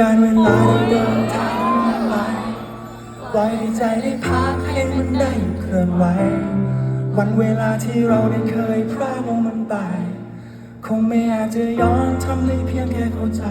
การเวลาได้เดินทางไหปล่อยให้ใจได้พักให้มันได้เคลื่อนไหว วันเวลาที่เราได้เคยพรากมันไป คงไม่อาจจะย้อนทำได้เพียงแค่เข้าใจ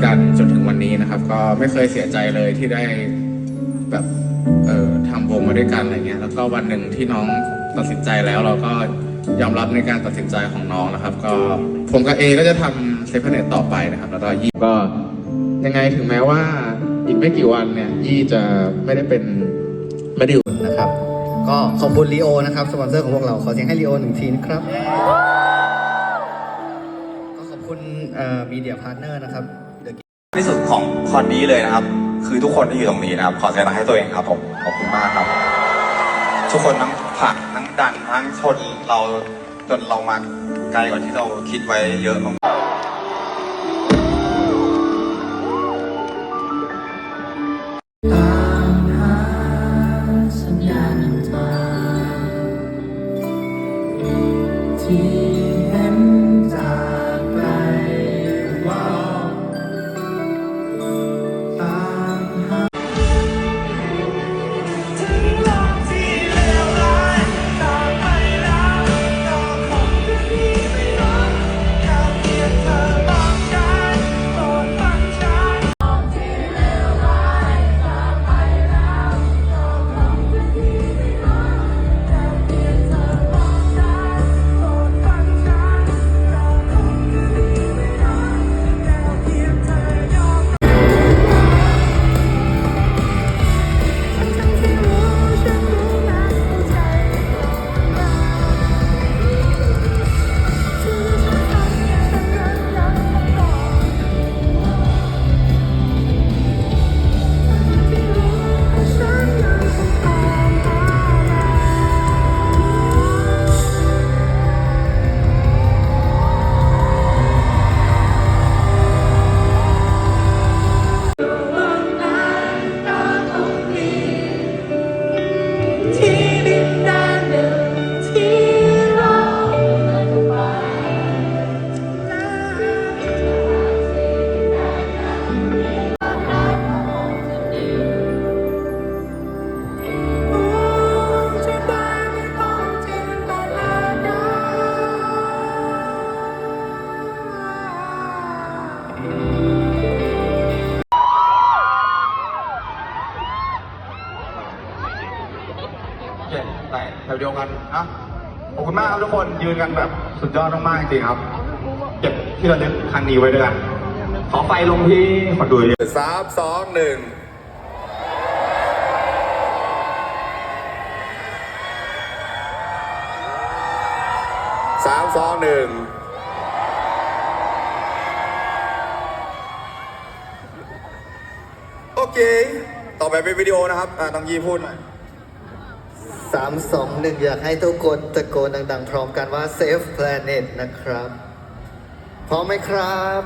ด้วยกันจนถึงวันนี้นะครับ ก็ไม่เคยเสียใจเลยที่ได้แบบเอ่อทำวงมาด้วยกันอะไรเงี้ยแล้วก็วันหนึ่งที่น้องตัดสินใจแล้วเราก็ยอมรับในการตัดสินใจของน้องนะครับ ก็ผมกับเอก็จะทำเซฟเนตต่อไปนะครับ แล้วก็ยี่ก็ยังไงถึงแม้ว่าอีกไม่กี่วันเนี่ยยี่จะไม่ได้เป็นไม่ได้อยู่นะครับ ก็ขอบคุณลีโอนะครับสปอนเซอร์ของพวกเราขอเสียงให้ลีโอหนึ่งทีนะครับ ก็ขอบคุณมีเดียพาร์ทเนอร์นะครับ The ที่สุดของคอนนี้เลยนะครับ คือทุกคนที่อยู่ตรงนี้นะครับ ขอแสดงให้ตัวเองครับผมขอบคุณมากครับ ทุกคนทั้งผลักทั้งดันทั้งชนเราจนเรามาไกลกว่าที่เราคิดไว้เยอะมาก กันแบบสุดยอดมากๆจริงๆครับ เก็บที่ระลึกครั้งนี้ไว้ด้วยกัน ขอไฟลงที่คนดูเยอะสามสองหนึ่งสามสองหนึ่งโอเค ต่อไปเป็นวิดีโอนะครับอ่าต้องยีพูดหน่อย สามสองหนึ่งอยากให้ทุกคนตะโกนดัง ๆ พร้อมกันว่า Save Planet นะครับ พร้อมไหมครับ